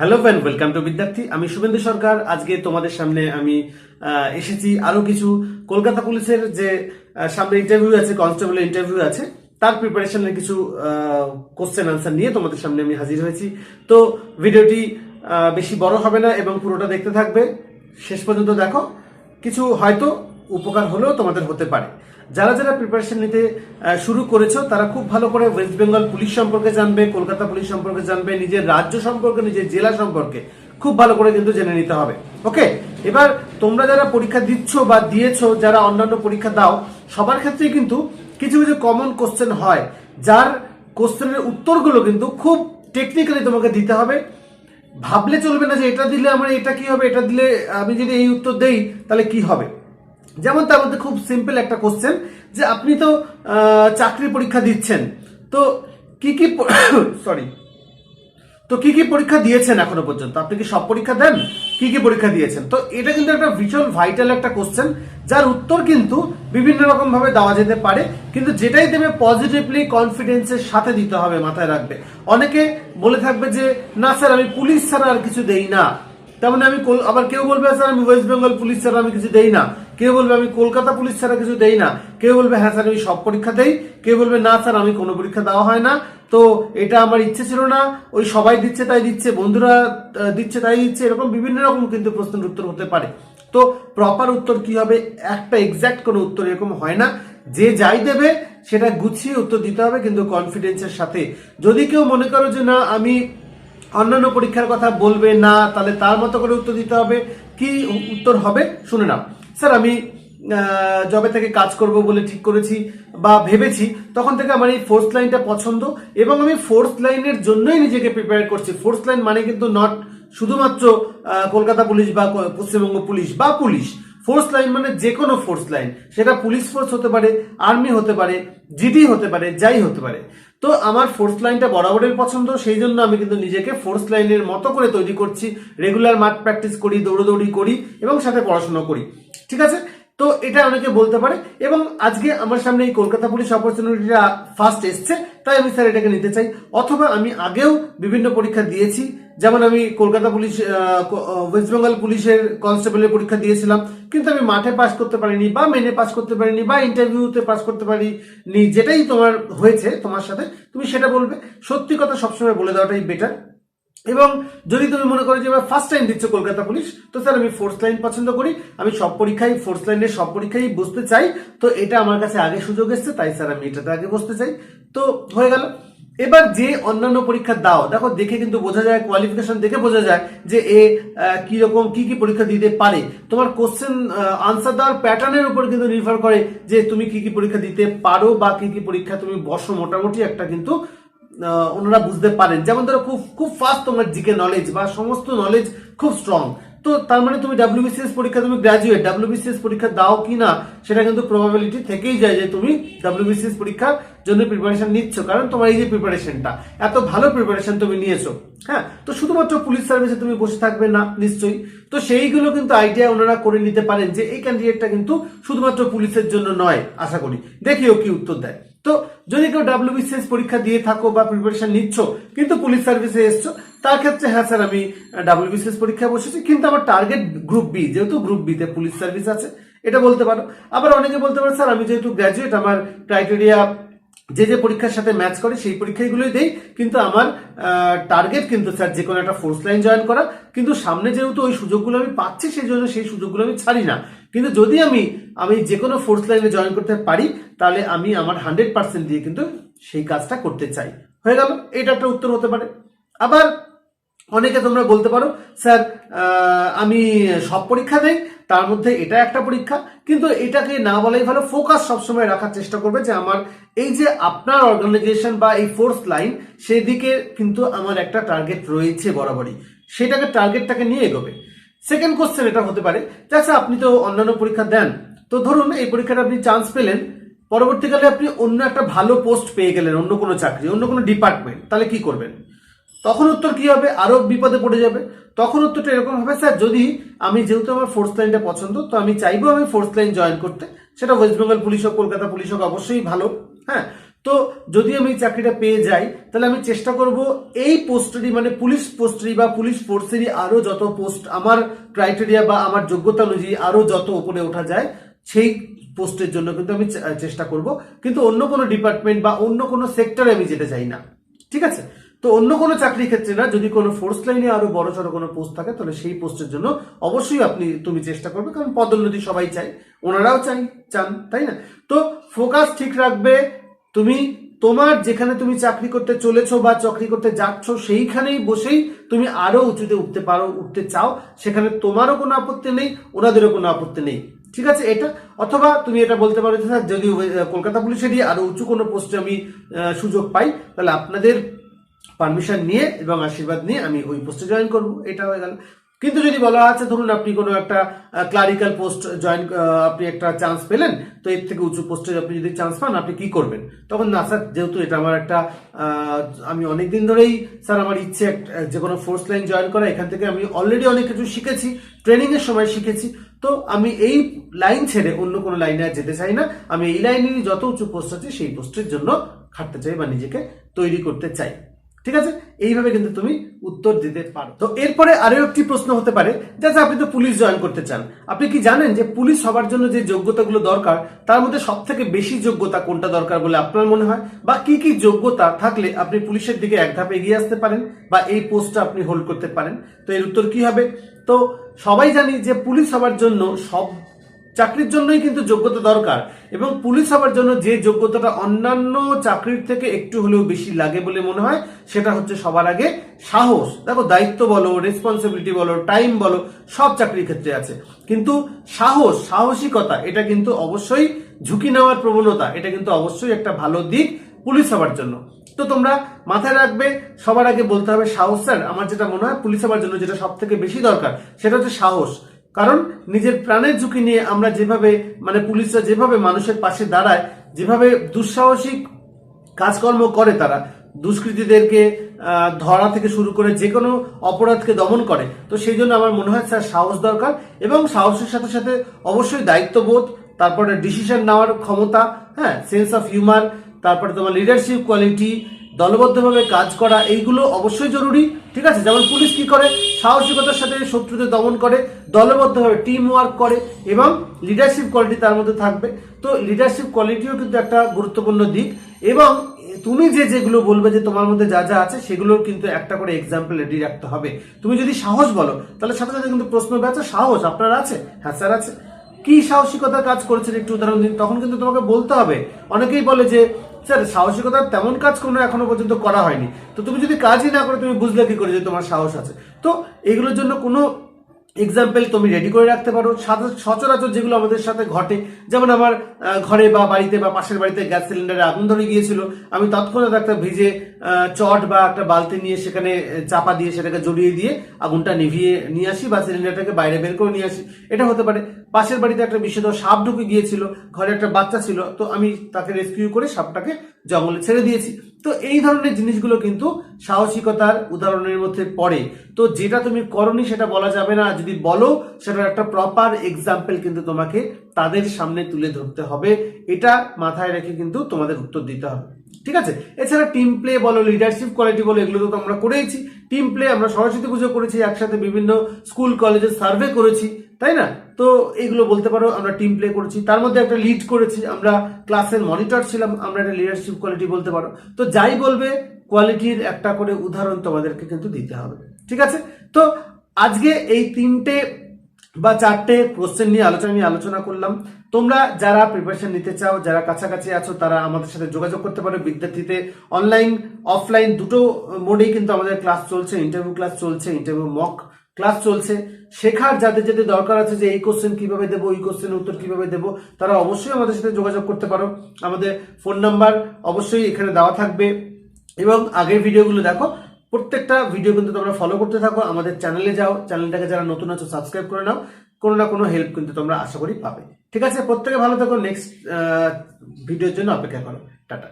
Hello friend welcome to বিদ্যার্থী আমি শুভেন্দু সরকার। আজকে তোমাদের সামনে আমি এসেছি আরও কিছু কলকাতা পুলিশের যে সামনে ইন্টারভিউ আছে কনস্টেবলের ইন্টারভিউ আছে, তার প্রিপারেশনের কিছু কোশ্চেন আনসার নিয়ে তোমাদের সামনে আমি হাজির হয়েছি। তো ভিডিওটি বেশি বড় হবে না এবং পুরোটা দেখতে থাকবে। শেষ পর্যন্ত দেখো। কিছু হয়তো উপকার হলেও তোমাদের হতে পারে। যারা যারা প্রিপারেশন নিতে শুরু করেছ, তারা খুব ভালো করে ওয়েস্ট বেঙ্গল পুলিশ সম্পর্কে জানবে, কলকাতা পুলিশ সম্পর্কে জানবে, নিজের রাজ্য সম্পর্কে, নিজের জেলা সম্পর্কে খুব ভালো করে কিন্তু জেনে নিতে হবে। ওকে এবার তোমরা যারা পরীক্ষা দিচ্ছ বা দিয়েছ, যারা অন্যান্য পরীক্ষা দাও, সবার ক্ষেত্রেই কিন্তু কিছু কিছু কমন কোশ্চেন হয়, যার কোশ্চেনের উত্তরগুলো কিন্তু খুব টেকনিক্যালি তোমাকে দিতে হবে। ভাবলে চলবে না যে এটা দিলে আমার এটা কি হবে, এটা দিলে আমি যদি এই উত্তর দেই, তাহলে কি হবে? যেমন তার মধ্যে খুব সিম্পল একটা কোশ্চেন যে আপনি তো চাকরি পরীক্ষা দিচ্ছেন, তো কি কি সরি তো কি কি পরীক্ষা দিয়েছেন এখনও পর্যন্ত? আপনি কি সব পরীক্ষা দেন? কি কি পরীক্ষা দিয়েছেন? তো এটা কিন্তু একটা ভীষণ ভাইটাল একটা কোশ্চেন যার উত্তর কিন্তু বিভিন্ন রকম ভাবে দেওয়া যেতে পারে, কিন্তু যেটাই দেবে পজিটিভলি কনফিডেন্সের সাথে দিতে হবে, মাথায় রাখবে। অনেকে বলে থাকবে যে, না স্যার, আমি পুলিশ ছাড়া আর কিছু দেই না। তেমন আমি আবার কেউ বলবে, স্যার, আমি ওয়েস্ট বেঙ্গল পুলিশ ছাড়া আমি কিছু দেই না। কেউ বলবে আমি কলকাতা পুলিশ ছাড়া কিছু দেই না? কেউ বলবে হ্যাঁ স্যার, আমি সব পরীক্ষা দেই কেউ বলবে, না স্যার, আমি কোনো পরীক্ষা দেওয়া হয় না তো এটা আমার ইচ্ছে ছিল না। ওই সবাই দিচ্ছে তাই দিচ্ছে, বন্ধুরা দিচ্ছে তাই দিচ্ছে, এরকম বিভিন্ন রকম কিন্তু প্রশ্নের উত্তর হতে পারে। তো প্রপার উত্তর কি হবে? একটা এক্স্যাক্ট কোনো উত্তর এরকম হয় না। যে যাই দেবে, সেটা গুছিয়ে উত্তর দিতে হবে কিন্তু কনফিডেন্সের সাথে। যদি কেউ মনে করো যে, না, আমি অন্যান্য পরীক্ষার কথা বলবে না তাহলে তার মতো করে উত্তর দিতে হবে। কি উত্তর হবে? শুনে নাও। স্যার, আমি জবে থেকে কাজ করব বলে ঠিক করেছি বা ভেবেছি, তখন থেকে আমার এই ফোর্থ লাইনটা পছন্দ এবং আমি ফোর্থ লাইনের জন্যই নিজেকে প্রিপেয়ার করছি। ফোর্থ লাইন মানে কিন্তু নট শুধুমাত্র কলকাতা পুলিশ বা পশ্চিমবঙ্গ পুলিশ বা পুলিশ। ফোর্স লাইন মানে যে কোনো ফোর্স লাইন সেটা পুলিশ ফোর্স হতে পারে আর্মি হতে পারে জিডি হতে পারে, যাই হতে পারে। তো আমার ফোর্স লাইনটা বরাবরের পছন্দ, সেই জন্য আমি কিন্তু নিজেকে ফোর্স লাইনের মতো করে তৈরি করছি। রেগুলার মাঠ প্র্যাকটিস করি, দৌড়দৌড়ি করি এবং সাথে পড়াশোনা করি। ঠিক আছে? তো এটা অনেকে বলতে পারে। এবং আজকে আমার সামনে এই কলকাতা পুলিশ অপরচুনিটিটা ফার্স্ট এসছে, তাই আমি স্যার এটাকে নিতে চাই। অথবা আমি আগেও বিভিন্ন পরীক্ষা দিয়েছি। যেমন আমি কলকাতা পুলিশ ওয়েস্ট বেঙ্গল পুলিশের কনস্টেবলের পরীক্ষা দিয়েছিলাম। কিন্তু আমি মাঠে পাস করতে পারিনি বা মেনে পাস করতে পারিনি বা ইন্টারভিউতে পাস করতে পারিনি। যেটাই তোমার হয়েছে তোমার সাথে, তুমি সেটা বলবে। সত্যি কথা সবসময় বলে দেওয়াটাই বেটার এবং যদি তুমি মনে করো যে এবার ফার্স্ট টাইম দিচ্ছ কলকাতা পুলিশ তো স্যার আমি ফোর্থ লাইন পছন্দ করি। আমি সব পরীক্ষায় ফোর্থ লাইনের সব পরীক্ষায় বসতে চাই। তো এটা আমার কাছে আগে সুযোগ এসছে তাই স্যার আমি এটাতে আগে বসতে চাই। তো হয়ে গেল। এবার যে অন্যান্য পরীক্ষা দাও দেখো দেখে কিন্তু বোঝা যায় কোয়ালিফিকেশন দেখে বোঝা যায় যে এ আহ, কি কি পরীক্ষা দিতে পারে। তোমার কোশ্চেন আনসার দেওয়ার প্যাটার্নের উপর কিন্তু নির্ভর করে যে তুমি কি কি পরীক্ষা দিতে পারো বা কি কি পরীক্ষা তুমি বসো। মোটামুটি একটা কিন্তু ওনারা বুঝতে পারেন। যেমন ধরো খুব খুব ফাস্ট তোমার জিকে নলেজ বা সমস্ত নলেজ খুব স্ট্রং তো তার মানে তুমি ডাব্লিউবিসিএস পরীক্ষা, তুমি গ্রাজুয়েট ডাব্লিউবিসিএস পরীক্ষা দাও কি না, সেটা কিন্তু প্রবাবিলিটি থেকেই যায় যে তুমি ডাব্লিউবিসিএস পরীক্ষার জন্য প্রিপারেশন নিচ্ছ। কারণ তোমার এই যে প্রিপারেশনটা এত ভালো প্রিপারেশন তুমি নিয়েছো। হ্যাঁ তো শুধুমাত্র পুলিশ সার্ভিসে তুমি বসে থাকবে না, নিশ্চয়ই। তো সেইগুলো কিন্তু আইডিয়া ওনারা করে নিতে পারেন যে এই ক্যান্ডিডেটটা কিন্তু শুধুমাত্র পুলিশের জন্য নয়, আশা করি। দেখিও কি উত্তর দেয়। তো যদি কেউ ডাব্লিউবিসিএস পরীক্ষা দিয়ে থাকো বা প্রিপারেশন নিচ্ছ, কিন্তু পুলিশ সার্ভিসে এসছো, তার ক্ষেত্রে হ্যাঁ স্যার, আমি ডাব্লিউবিসিএস পরীক্ষা বসেছি, কিন্তু আমার টার্গেট গ্রুপ বি যেহেতু গ্রুপ বিতে পুলিশ সার্ভিস আছে, এটা বলতে পারো। আবার অনেকে বলতে পারো, স্যার, আমি যেহেতু গ্র্যাজুয়েট আমার ক্রাইটেরিয়া যে যে পরীক্ষার সাথে ম্যাচ করে সেই পরীক্ষাগুলোই দেই। কিন্তু আমার টার্গেট কিন্তু স্যার যে কোনো একটা ফোর্স লাইন জয়েন করা। কিন্তু সামনে যেহেতু ওই সুযোগগুলো আমি পাচ্ছি সেই জন্য সেই সুযোগগুলো আমি ছাড়ি না। কিন্তু যদি আমি আমি যে কোনো ফোর্স লাইনে জয়েন করতে পারি, তাহলে আমি আমার হান্ড্রেড পার্সেন্ট দিয়ে কিন্তু সেই কাজটা করতে চাই। হয়ে গেল। এটা একটা উত্তর হতে পারে। আবার অনেকে তোমরা বলতে পারো স্যার আমি সব পরীক্ষা দেই তার মধ্যে এটা একটা পরীক্ষা, কিন্তু এটাকে না বলাই ভালো ফোকাস সবসময় রাখার চেষ্টা করবে যে আমার এই যে আপনার অর্গানাইজেশন বা এই ফোর্স লাইন সেদিকে কিন্তু আমার একটা টার্গেট রয়েছে বরাবরই। সেটাকে টার্গেটটাকে নিয়ে এগোবে। সেকেন্ড কোশ্চেন এটা হতে পারে আচ্ছা আপনি তো অন্যান্য পরীক্ষা দেন, তো ধরুন এই পরীক্ষাটা আপনি চান্স পেলেন, পরবর্তীকালে আপনি অন্য একটা ভালো পোস্ট পেয়ে গেলেন, অন্য কোনো চাকরি, অন্য কোনো ডিপার্টমেন্ট তাহলে কি করবেন? তখন উত্তর কি হবে? আরও বিপদে পড়ে যাবে। তখন উত্তরটা এরকম হবে, স্যার, যদি আমি যেহেতু আমার ফোর্থ লাইনটা পছন্দ, তো আমি চাইব আমি ফোর্থ লাইন জয়েন করতে। সেটা ওয়েস্ট বেঙ্গল পুলিশ হোক কলকাতা পুলিশ হোক, অবশ্যই ভালো হ্যাঁ। তো যদি আমি চাকরিটা পেয়ে যাই, তাহলে আমি চেষ্টা করব এই পোস্টেরই মানে পুলিশ পোস্টেরই বা পুলিশ ফোর্সেরই আরও যত পোস্ট আমার ক্রাইটেরিয়া বা আমার যোগ্যতা অনুযায়ী আরও যত উপরে ওঠা যায়, সেই পোস্টের জন্য কিন্তু আমি চেষ্টা করব। কিন্তু অন্য কোনো ডিপার্টমেন্ট বা অন্য কোনো সেক্টরে আমি যেতে চাই না, ঠিক আছে? তো অন্য কোনো চাকরি ক্ষেত্রে না, যদি কোনো ফোর্স লাইনে আরও বড় সড়ো কোনো পোস্ট থাকে, তাহলে সেই পোস্টের জন্য অবশ্যই আপনি, তুমি চেষ্টা করবে, কারণ পদোন্নতি সবাই চায়, ওনারাও চাই, চান, তাই না? তো ফোকাস ঠিক রাখবে, তুমি, তোমার যেখানে তুমি চাকরি করতে চলেছো বা চাকরি করতে যাচ্ছ, সেইখানেই বসেই তুমি আরও উঁচুতে উঠতে পারো, উঠতে চাও, সেখানে তোমারও কোনো আপত্তি নেই, ওনাদেরও কোনো আপত্তি নেই, ঠিক আছে? এটা, অথবা তুমি এটা বলতে পারো যে, স্যার যদি কলকাতা পুলিশেরই আরও উঁচু কোনো পোস্টে আমি সুযোগ পাই, তাহলে আপনাদের পারমিশন নিয়ে এবং আশীর্বাদ নিয়ে আমি ওই পোস্টে জয়েন করব। এটা হয়ে গেল। কিন্তু যদি বলা আছে, ধরুন আপনি কোনো একটা ক্লারিক্যাল পোস্ট জয়েন আপনি একটা চান্স পেলেন, তো এর থেকে উঁচু পোস্টে আপনি যদি চান্স পান, আপনি কি করবেন? তখন না স্যার যেহেতু এটা আমার একটা আমি অনেক দিন ধরেই স্যার আমার ইচ্ছে যে কোনো ফোর্স লাইন জয়েন করা, এখান থেকে আমি অলরেডি অনেক কিছু শিখেছি ট্রেনিংয়ের সময় শিখেছি। তো আমি এই লাইন ছেড়ে অন্য কোনো লাইনে আর যেতে চাই না। আমি এই লাইনেরই যত উঁচু পোস্ট আছে, সেই পোস্টের জন্য খাটতে চাই বা নিজেকে তৈরি করতে চাই। ঠিক আছে? এইভাবে কিন্তু তুমি উত্তর দিতে পারো। তো এরপরে আরও একটি প্রশ্ন হতে পারে যে আচ্ছা, আপনি তো পুলিশ জয়েন করতে চান। আপনি কি জানেন যে পুলিশ হবার জন্য যে যোগ্যতাগুলো দরকার তার মধ্যে সব থেকে বেশি যোগ্যতা কোনটা দরকার বলে আপনার মনে হয়? বা কি কি যোগ্যতা থাকলে আপনি পুলিশের দিকে এক ধাপ এগিয়ে আসতে পারেন বা এই পোস্টটা আপনি হোল্ড করতে পারেন? তো এর উত্তর কি হবে? তো সবাই জানি যে পুলিশ হবার জন্য সব চাকরির জন্যই কিন্তু যোগ্যতা দরকার এবং পুলিশ হবার জন্য যে যোগ্যতাটা অন্যান্য চাকরির থেকে একটু হলেও বেশি লাগে বলে মনে হয়, সেটা হচ্ছে সবার আগে সাহস। দেখো, দায়িত্ব বলো রেসপন্সিবিলিটি বলো টাইম বলো, সব চাকরির ক্ষেত্রে আছে। কিন্তু সাহস, সাহসিকতা, এটা কিন্তু অবশ্যই ঝুঁকি নেওয়ার প্রবণতা, এটা কিন্তু অবশ্যই একটা ভালো দিক পুলিশ হবার জন্য। তো তোমরা মাথায় রাখবে, সবার আগে বলতে হবে সাহস, স্যার। আমার যেটা মনে হয়, পুলিশ হবার জন্য যেটা সব থেকে বেশি দরকার, সেটা হচ্ছে সাহস। কারণ নিজের প্রাণের ঝুঁকি নিয়ে আমরা যেভাবে মানে পুলিশরা যেভাবে মানুষের পাশে দাঁড়ায়, যেভাবে দুঃসাহসিক কাজকর্ম করে তারা, দুষ্কৃতীদেরকে ধরা থেকে শুরু করে যে কোনো অপরাধকে দমন করে, তো সেই জন্য আমার মনে হয় স্যার সাহস দরকার এবং সাহসের সাথে সাথে অবশ্যই দায়িত্ববোধ, তারপরে ডিসিশন নেওয়ার ক্ষমতা হ্যাঁ সেন্স অফ হিউমার তারপরে তোমার লিডারশিপ কোয়ালিটি দলবদ্ধভাবে কাজ করা, এইগুলো অবশ্যই জরুরি, ঠিক আছে? যেমন পুলিশ কি করে? সাহসিকতার সাথে শত্রুদের দমন করে, দলবদ্ধভাবে টিম ওয়ার্ক করে এবং লিডারশিপ কোয়ালিটি তার মধ্যে থাকবে। তো লিডারশিপ কোয়ালিটিও কিন্তু একটা গুরুত্বপূর্ণ দিক এবং তুমি যে যেগুলো বলবে যে তোমার মধ্যে যা যা আছে, সেগুলোর কিন্তু একটা করে এক্সাম্পল রেডি রাখতে হবে। তুমি যদি সাহস বলো, তাহলে সাথে সাথে কিন্তু প্রশ্ন আচ্ছা সাহস আপনার আছে? হ্যাঁ স্যার আছে। কি সাহসিকতার কাজ করেছেন? একটু উদাহরণ দিন। তখন কিন্তু তোমাকে বলতে হবে। অনেকেই বলে যে স্যার সাহসিকতার তেমন কাজ কোনো এখনও পর্যন্ত করা হয়নি। তো তুমি যদি কাজই না করে, তুমি বুঝলে কি করে যে তোমার সাহস আছে? তো এগুলোর জন্য কোনো এক্সাম্পল তুমি রেডি করে রাখতে পারো। সচরাচর যেগুলো আমাদের সাথে ঘটে, যেমন আমার ঘরে বা বাড়িতে বা পাশের বাড়িতে গ্যাস সিলিন্ডারে আগুন ধরে গিয়েছিল। আমি তৎক্ষণাৎ একটা ভিজে চট বা একটা বালতি নিয়ে সেখানে চাপা দিয়ে সেটাকে জড়িয়ে দিয়ে আগুনটা নিভিয়ে নিয়ে আসি বা সিলিন্ডারটাকে বাইরে বের করে নিয়ে আসি। এটা হতে পারে পাশের বাড়িতে একটা বিষয় সাপ ঢুকে গিয়েছিল, ঘরে একটা বাচ্চা ছিল, তো আমি তাকে রেস্কিউ করে সাপটাকে জঙ্গলে ছেড়ে দিয়েছি। তো এই ধরনের জিনিসগুলো কিন্তু সাহসিকতার উদাহরণের মধ্যে পড়ে। তো যেটা তুমি করনি সেটা বলা যাবে না। যদি বলো, সেটার একটা প্রপার এক্সাম্পল কিন্তু তোমাকে তাদের সামনে তুলে ধরতে হবে। এটা মাথায় রেখে কিন্তু তোমাদের উত্তর দিতে হবে। ঠিক আছে? এছাড়া টিম প্লে বলো লিডারশিপ কোয়ালিটি বলো, এগুলো তো আমরা করেইছি। টিম প্লে আমরা সরস্বতী পুজো করেছি, একসাথে বিভিন্ন স্কুল কলেজে সার্ভে করেছি। তাই না? তো এগুলো বলতে পারো, আমরা টিম প্লে করেছি। তার মধ্যে একটা লিড করেছি, আমরা ক্লাসের মনিটর ছিলাম, আমরা একটা লিডারশিপ কোয়ালিটি বলতে পারো। তো যাই বলবে কোয়ালিটির একটা করে উদাহরণ তোমাদেরকে কিন্তু দিতে হবে। ঠিক আছে? তো আজকে এই তিনটে বা চারটে কোশ্চেন নিয়ে আলোচনা নিয়ে আলোচনা করলাম। তোমরা যারা প্রিপারেশন নিতে চাও, যারা কাছাকাছি আছো, তারা আমাদের সাথে যোগাযোগ করতে পারো। বিদ্যার্থীতে অনলাইন অফলাইন দুটো মোডেই কিন্তু আমাদের ক্লাস চলছে ইন্টারভিউ ক্লাস চলছে ইন্টারভিউ মক ক্লাস চলছে। শেখার যাদের যাদের দরকার আছে যে, এই কোশ্চেন কীভাবে দেবো? এই কোশ্চেনের উত্তর কীভাবে দেবো? তারা অবশ্যই আমাদের সাথে যোগাযোগ করতে পারো। আমাদের ফোন নাম্বার অবশ্যই এখানে দেওয়া থাকবে। এবং আগের ভিডিওগুলো দেখো। প্রত্যেকটা ভিডিও কিন্তু তোমরা ফলো করতে থাকো। আমাদের চ্যানেলে যাও। চ্যানেলটাকে যারা নতুন আছো সাবস্ক্রাইব করে নাও। কোনো না কোনো হেল্প কিন্তু তোমরা আশা করি পাবে। ঠিক আছে? প্রত্যেকে ভালো থাকো। নেক্সট ভিডিওর জন্য অপেক্ষা করো। টাটা।